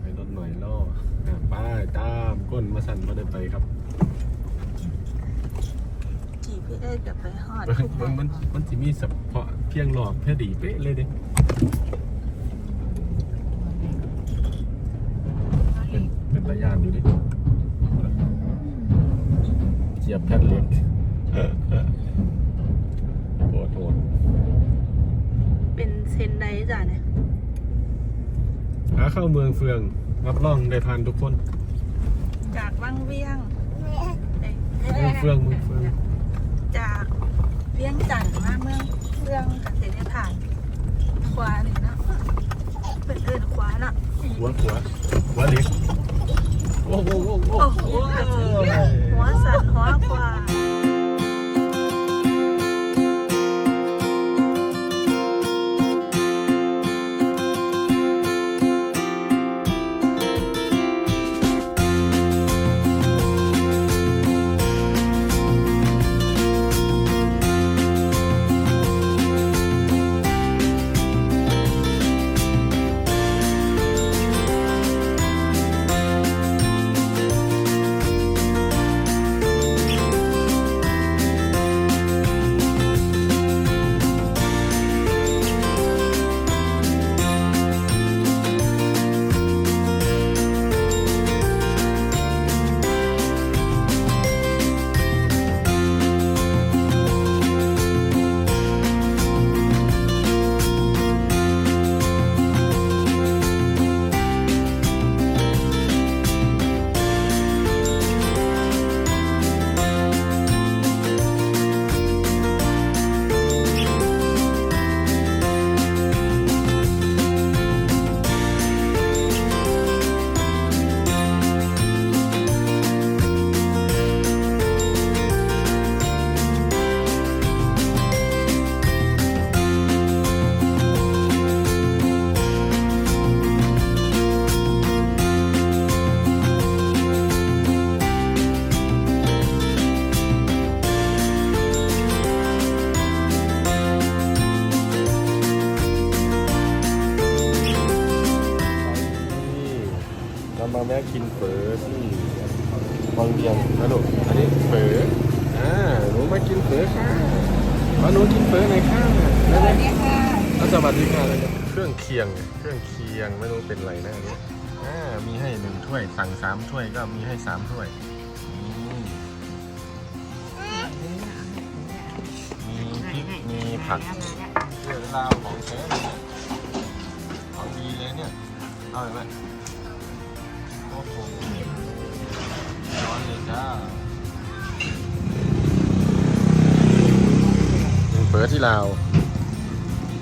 ไปก่อนให้รถหน่อยล่ออะไป้ายตามก้นมาสั่นมาได้ไปครับจีพีเอกับไปฮอดเบิ่ทุงกหมเบิ่องงมันมันจะมีเฉพาะเพียงหลอกแค่ดีเป๊ะเลยเด้เป็นเป็นระยะอยู่ดิเจียบแผ่นเหล็กโหดโหด เป็นเซนไดจ้ะเนี่ย ขาเข้าเมืองเฟือง รับรองได้ผ่านทุกคน จากวังเวียงเอ้ยเมืองเฟืองเมืองเฟือง จากเวียงจันทน์มาเมืองเฟืองเสร็จได้ผ่านขวาหนึ่งเนาะเป็นเอินขวาเนาะหัวหัวหัวเหล็กโอ้โหโอ้โหโอ้โหหัวสั่นหัวขวาเรา วังเวียงนะลูกอันนี้เฝออ่าหนูมากินเฝอค่ะมาหนูกินเฝอหน่อยค่ะสวัสดีค่ะสวัสดีค่ะเครื่องเคียงเครื่องเคียงไม่รู้เป็นอะไรนะอันนี้อ่ามีให้หนึ่งถ้วยสั่งสามถ้วยก็มีให้สามถ้วยอืมมีพริกมีผักเรื่องราวของแท้เลยเนี่ยของดีเลยเนี่ยเอาเลยไหมโอ้โหร้อน เลยจ้าเปิดที่ลาว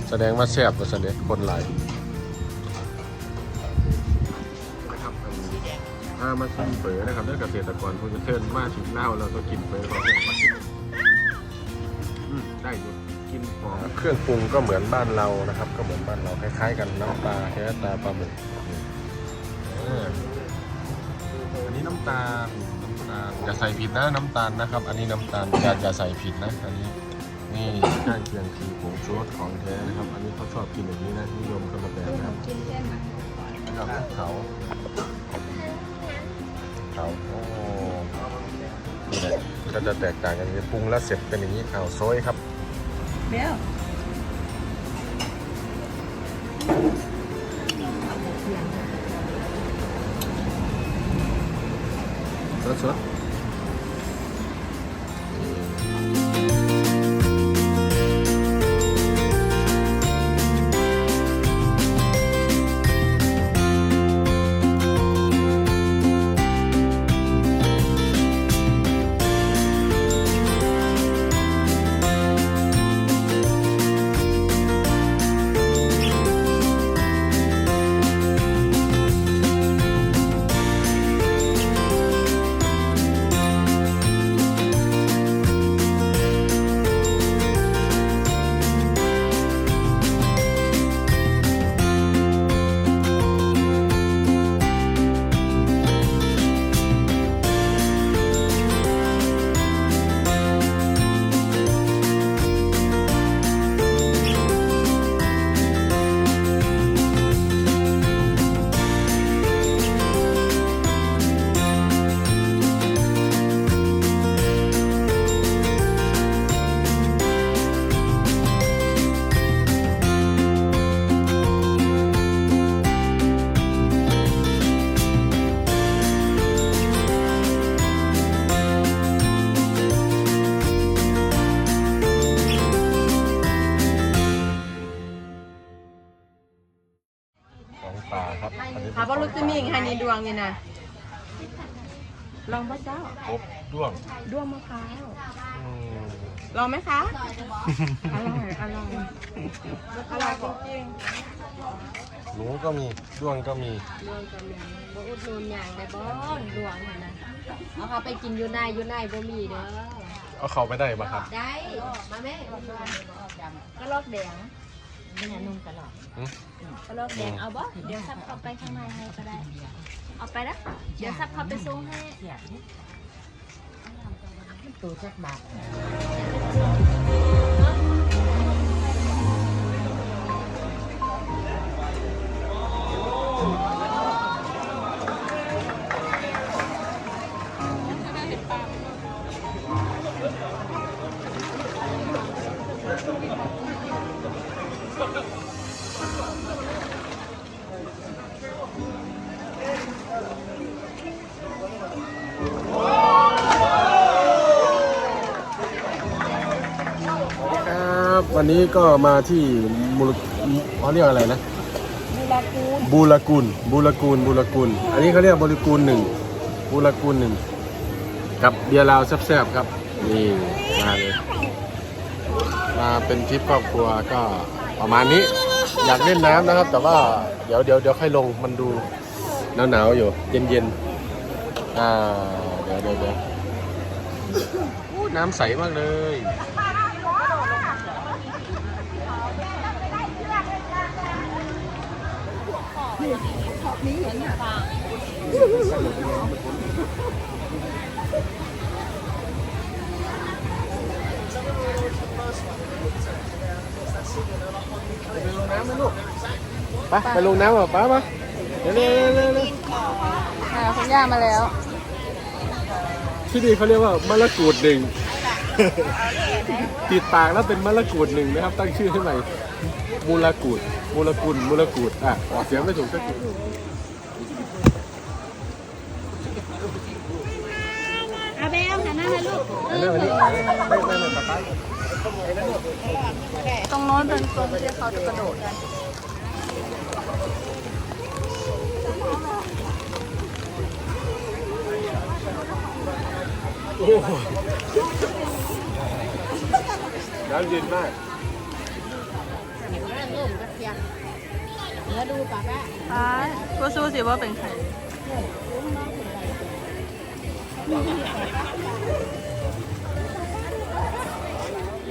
แสดงว่าแซ่บกว่าแสดงคนหลายนะครับอันนี้ถ้ามาชิมเปิดนะครับเรื่องเกษตรกรผู้จะเชิญมาชิมเหล้าแล้วก็กินเปิดเขาจะมาชิมอืมได้อยู่กินหอมเครื่องปรุงก็เหมือนบ้านเรานะครับ ก็เหมือนบ้านเราคล้ายๆ กันน้ำปลาแค่ตาปลาหมึกเอออันนี้น้ำตาลน้ำตาล อย่าใส่ผิดนะน้ำตาลนะครับ อันนี้น้ำตาลอย่าอย่าใส่ผิดนะ อันนี้นี่ข้างเคียงคือผงชูรสของแท้นะครับ อันนี้เขาชอบกินอย่างนี้นะนิยมคนละแบบนะครับแล้วก็เขาเขาโอ้นี่แหละก็จะแตกต่างกันปรุงแล้วเสร็จเป็นอย่างนี้เอาโซยครับเบลสดส วงนี่นะลองพระเจ้า ครบด้วงดวงมะพร้าวอืมลองไหมคะ อร่อย อร่อย อร่อยจริงหนูก็มีด้วงก็มีดวงก็มีบ่อุดหนุนอย่างได้บ่ดวงหั่นนะเอาเขาไปกินอยู่ในอยู่ในบ่มีเด้อ เอาเข้าไปได้ปะครับได้ มาแม่ก็ลอกแดงไม่งั้นนุ่มกระหลอกหืมก็ลอกแดงเอาบ่ เดี๋ยวซับเข้าไปข้างในให้ก็ได้ เอาไปนะเดี๋ยวซับเขาไปส่งให้ ตัวจักบาท วันนี้ก็มาที่มูลเขาเรียกอะไรนะบูรากูลบูรากูลบูรากูลอันนี้เขาเรียกบูรากูลหนึ่งบูรากูลหนึ่งกับเบียร์ลาวแซ่บๆครับนี่มาเลยมาเป็นทริปครอบครัวก็ประมาณนี้อยากเล่นน้ำนะครับ แต่ว่าเดี๋ยวเดี๋ยวเดี๋ยวค่อยลงมันดูหนาวๆอยู่เย็นๆอ่าเดี๋ยวเดี๋ยวเดี๋ยวอู้น้ำใสมากเลย ไปลงน้ำไหมลูกไปไปลงน้ำเหรอป้ามาเร็วเร็วเร็วเร็วอ่าคุณย่ามาแล้ว ที่นี่เขาเรียกว่ามะละกรูดหนึ่งติดปากแล้วเป็นมะละกรูดหนึ่งนะครับ ตั้งชื่อให้ใหม่มูลกูด มูลกุลมูลกูดอะออกเสียงไม่ถูกสักทีอาเบลหันหน้าให้ลูกอันนั้นอันนี้ไม่ไม่ไม่ป้าป้าตรงโน้นเป็นตรงที่เขาจะกระโดดกันโอ้โหน้ำเย็นมาก นุ่มกระเทียมเนื้อดูปากอะอ่าก็สู้สิว่าเป็นใคร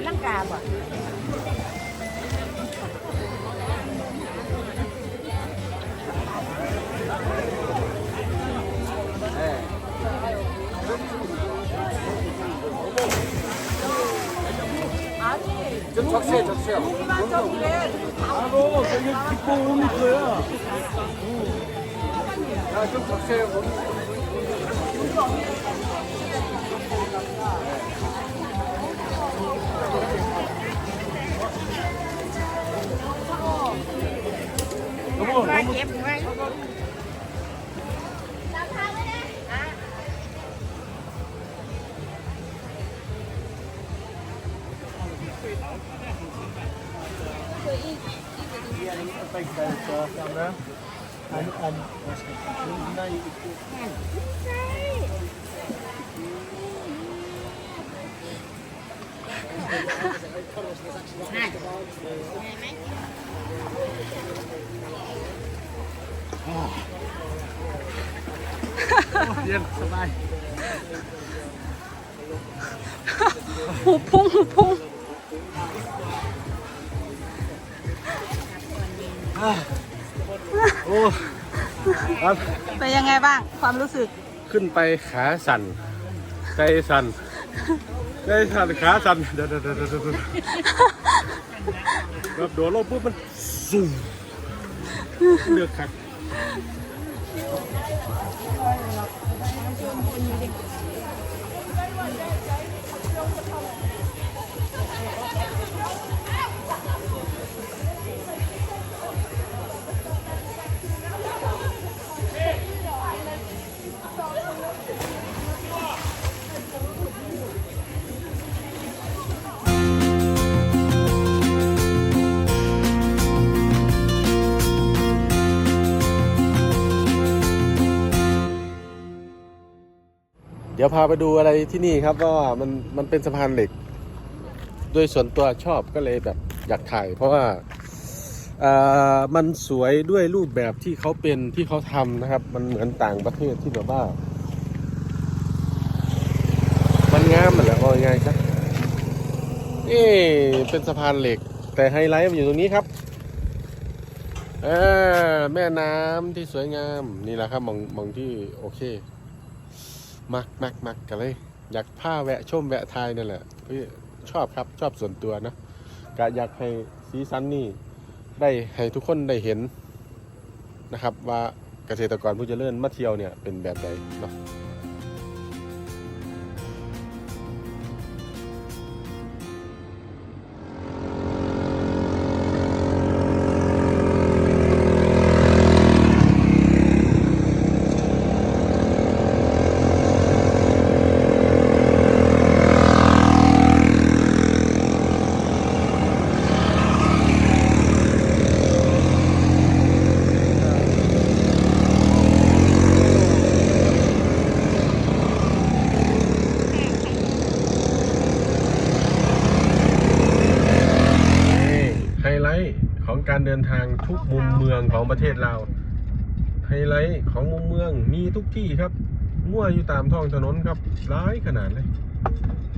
ลังกาบ่ 좀 적셔요, 적셔요. 고기만 적으래. 바로 저게 기포 5m야. 야, 좀 적셔요, 고기. 뭐. 여보, 너무... 너무เก็บไว้เย็นสบายหูพุ่งหูพุ่ง โเป็นยังไงบ้างความรู้สึกขึ้นไปขาสั่นใจสั่นใจสั่นขาสั่นเดี๋ยวเดี๋ยวเดี๋แบบโดนลงปุ๊บมันสูงเลือกขัด เดี๋ยวพาไปดูอะไรที่นี่ครับว่ามันมันเป็นสะพานเหล็ก โดยส่วนตัวชอบก็เลยแบบอยากถ่าย เพราะว่าอ่ามันสวยด้วยรูปแบบที่เขาเป็นที่เขาทำนะครับ มันเหมือนต่างประเทศที่แบบว่า มันงามมันแหละว่าง่ายๆจ้ะนี่เป็นสะพานเหล็ก แต่ไฮไลท์มันอยู่ตรงนี้ครับอ่าแม่น้ำที่สวยงามนี่แหละครับมองมองที่โอเค มักมักมักกันเลย อยากผ้าแวะชมแวะทายนั่นแหละชอบครับชอบส่วนตัวนะก็อยากให้ซีซันนี่ได้ให้ทุกคนได้เห็นนะครับว่าเกษตรกรผู้เจริญมาเที่ยวเนี่ยเป็นแบบใดเนาะ งมุมเมืองมีทุกที่ครับมั่วอยู่ตามท้องถนนครับร้ายขนาดเลย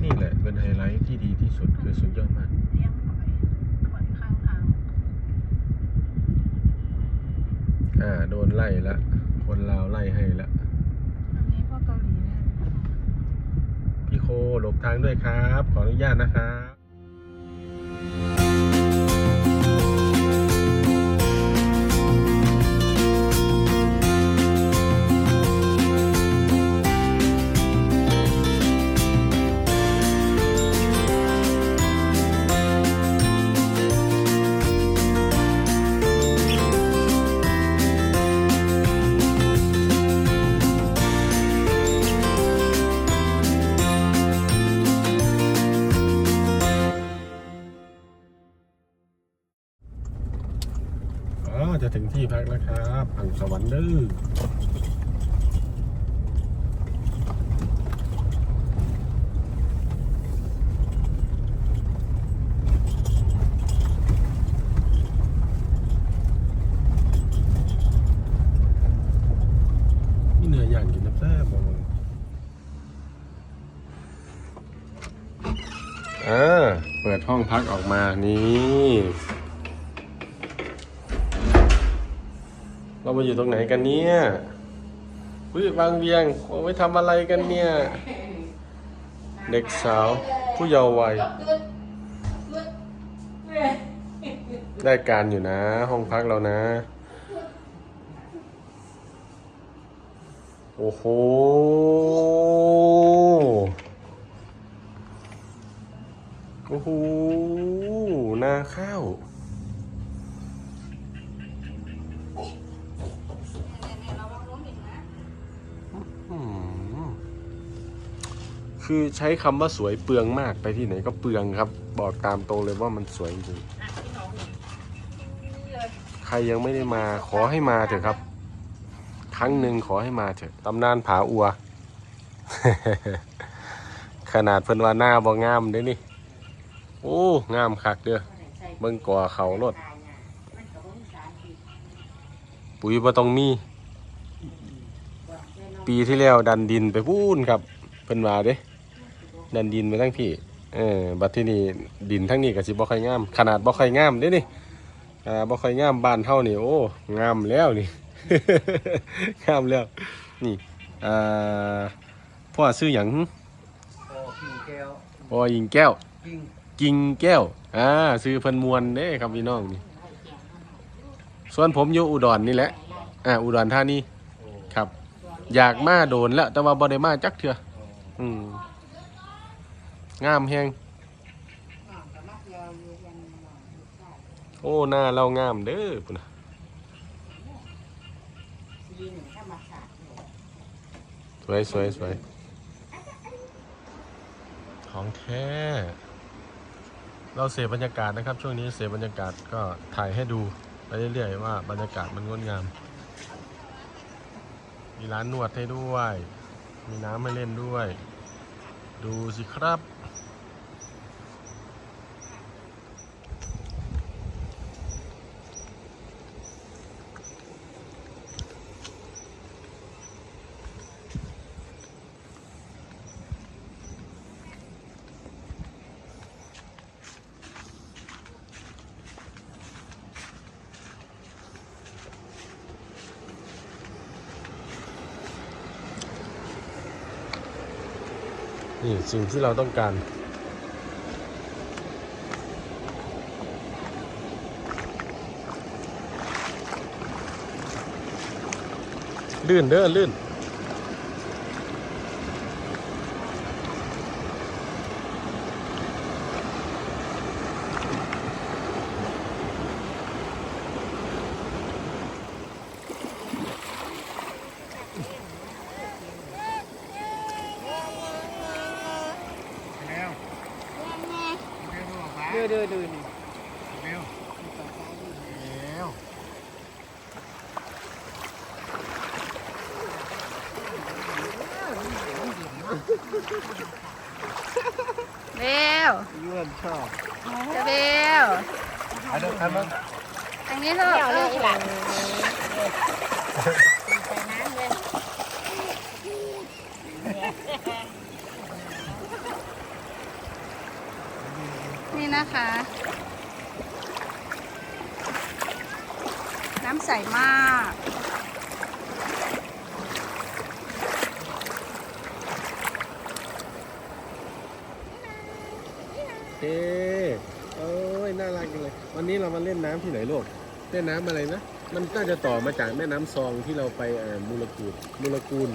นี่แหละเป็นไฮไลท์ที่ดีที่สุดคือสุดยอดมากเลี้ยงหอยขวดข้างทางอ่าโดนไล่ละ คนลาวไล่ให้ละอันนี้พวกเกาหลีเนี่ยพี่โคหลบทางด้วยครับ ขออนุญาตนะครับ ถึงที่พักแล้วครับ อังสวรรค์เด้อนี่เหนื่อยอย่างกินน้ำแซ่บมองอ่าเปิดห้องพักออกมานี่ เรามาอยู่ ตรงไหนกันเนี่ยอุ้ยวางเวียงเอาไว้ทำอะไรกันเนี่ย เด็กสาว ผู้เยาว์วัย ได้การอยู่นะ ห้องพักเรานะ โอ้โห โอ้โห นาข้าว คือใช้คำว่าสวยเปลืองมากไปที่ไหนก็เปลืองครับ บอกตามตรงเลยว่ามันสวยจริงใครยังไม่ได้มาขอให้มาเถอะครับ ครั้งหนึ่งขอให้มาเถอะตำนานผาอัว ขนาดเพิ่นว่าหน้าบ่งามเด้นี่ โอ้งามคักเด้อเบิ่งก่อเขารถปุ๋ยบ่ต้องมี ปีที่แล้วดันดินไปพูนครับเพิ่นว่าเด้ ดันดินไปทั้งพี่เออบัดที่นี่ดินทั้งนี้ก็สิบ่ค่อยงาม ขนาดบ่ค่อยงามเด้นี่อ่าบ่ค่อยงามบ้านเฮานี่โอ้งามแล้วนี่ งามแล้วนี่อ่าพ่อซื้อหยังหึโอ้กินแก้วพ่อยิงแก้วกิ้งกิ่งแก้ว อ่า ซื้อเพิ่นมวนเด้ครับพี่น้องนี่ ส่วนผมอยู่อุดรนี่แหละ อ่า อุดรธานีโอ้ครับ อยากมาโดนแล้ว แต่ว่าบ่ได้มาจักเถื่ออืม งามแฮงโอ้หน้าเรางามเด้อพุ่นนะสวยสวยสวยของแท้เราเสพบรรยากาศนะครับ ช่วงนี้เสพบรรยากาศก็ถ่ายให้ดูไปเรื่อยๆว่าบรรยากาศมันงดงาม มีร้านนวดให้ด้วย มีน้ำมาเล่นด้วย ดูสิครับ นี่สิ่งที่เราต้องการลื่นเด้อลื่น เดือเดือเดือนี่ เบล ยื่นชอบ เบล อันนี้อันนั้น ทางนี้เถอะ เดี๋ยวเลยอีหลังใส่น้ำเลย นี่นะคะ น้ำใสมาก เฮ้เอ้ยน่ารักจังเลย วันนี้เรามาเล่นน้ำที่ไหนลูกเล่นน้ำอะไรนะมันน่าจะต่อมาจากแม่น้ำซองที่เราไปเอ่อมูลกูดมูลกูล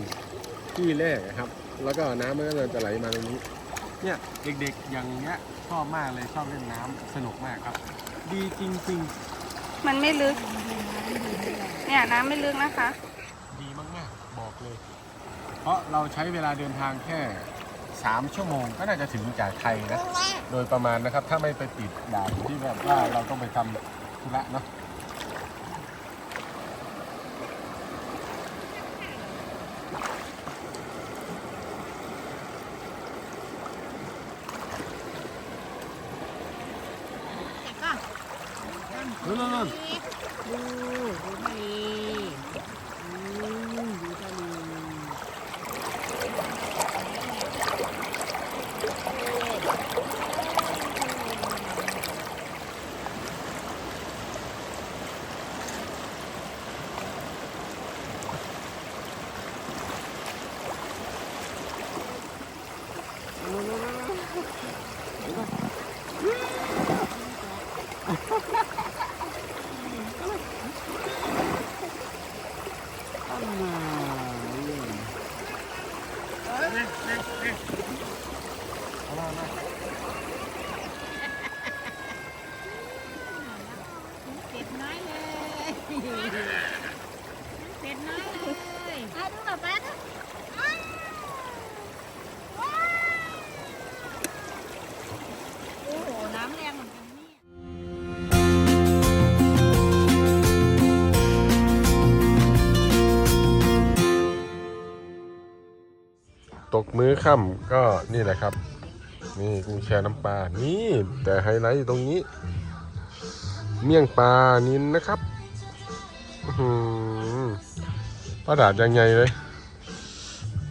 ที่แรกอะครับ แล้วก็น้ำมันก็จะไหลมาตรงนี้ เนี่ยเด็กๆอย่างเงี้ยชอบมากเลยชอบเล่นน้ำสนุกมากครับ ดีจริงมันไม่ลึก เนี่ยน้ำไม่ลึกนะคะๆดีมากๆ บอกเลย เพราะเราใช้เวลาเดินทางแค่ 3 ชั่วโมงก็น่าจะถึงจากไทยนะ โดยประมาณนะครับ ถ้าไม่ไปติดด่านที่แบบว่าเราต้องไปทำธุระเนาะนู่นนู่นดูดูทะเลอืมดูทะเล ตั้งมาเรื่อง เป็ ค่ำก็นี่แหละครับ นี่กุ้งแช่น้ำปลา นี่ แต่ไฮไลท์อยู่ตรงนี้ เมี่ยงปลานินนะครับอื้อหือประดาดยังไงเลย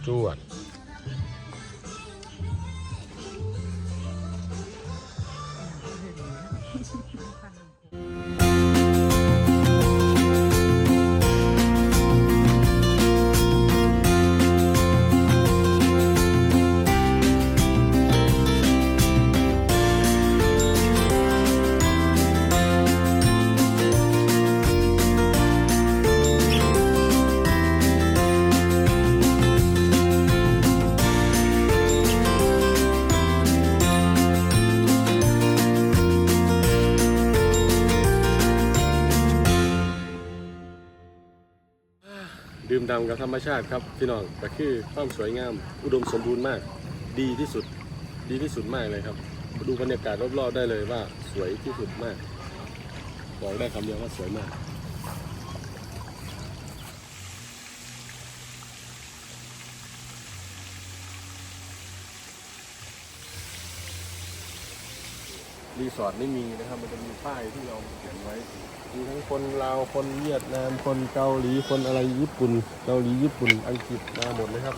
จวด กับธรรมชาติครับพี่น้องก็คือความสวยงามอุดมสมบูรณ์มาก ดีที่สุดดีที่สุดมากเลยครับ ดูบรรยากาศรอบๆได้เลยว่าสวยที่สุดมากบอกได้คำเดียวว่าสวยมาก รีสอร์ทไม่มีนะครับ มันจะมีป้ายที่เราเขียนไว้ มีทั้งคนลาวคนเวียดนามคนเกาหลีคนอะไรญี่ปุ่น เกาหลีญี่ปุ่นอังกฤษมาหมดเลยครับ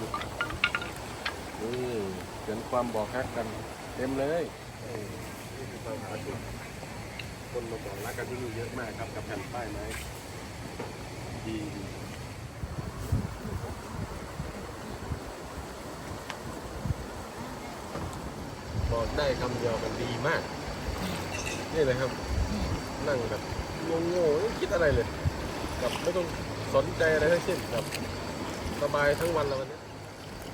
นี่เขียนความบอกรักกัน เต็มเลยนี่คือความรักคนมาบอกรักกันที่นี่เยอะมากครับกับแผ่นป้ายไม้ดีดีบอกได้คำเดียวกันดีมาก นี่เลยครับ นั่งแบบโง่ๆไม่คิดอะไรเลยแบบไม่ต้องสนใจอะไรทั้งสิ้นแบบสบายทั้งวันแล้ววันนี้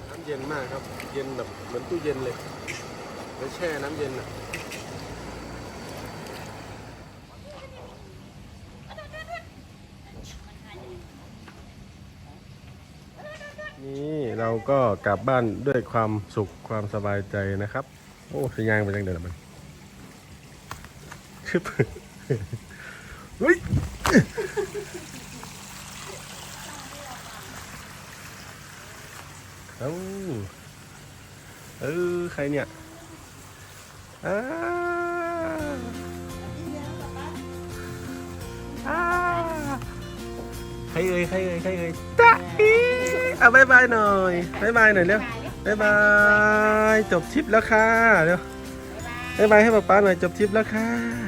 น้ำเย็นมากครับ เย็นแบบเหมือนตู้เย็นเลยไปแช่น้ำเย็นอะนี่เราก็กลับบ้านด้วยความสุขความสบายใจนะครับ โอ้สยางไปจังเดินมัน ชึบเฮ้ยเอ้าเออใครเนี่ยอ้าอ้าใครเอ่ยใครเอ่ยใครเอ่ยจ้าอีเอาบายบายหน่อยบายบายหน่อยเร็วบายบายจบทริปแล้วค่ะเร็วบายบายให้ป๊าป๊าหน่อยจบทริปแล้วค่ะ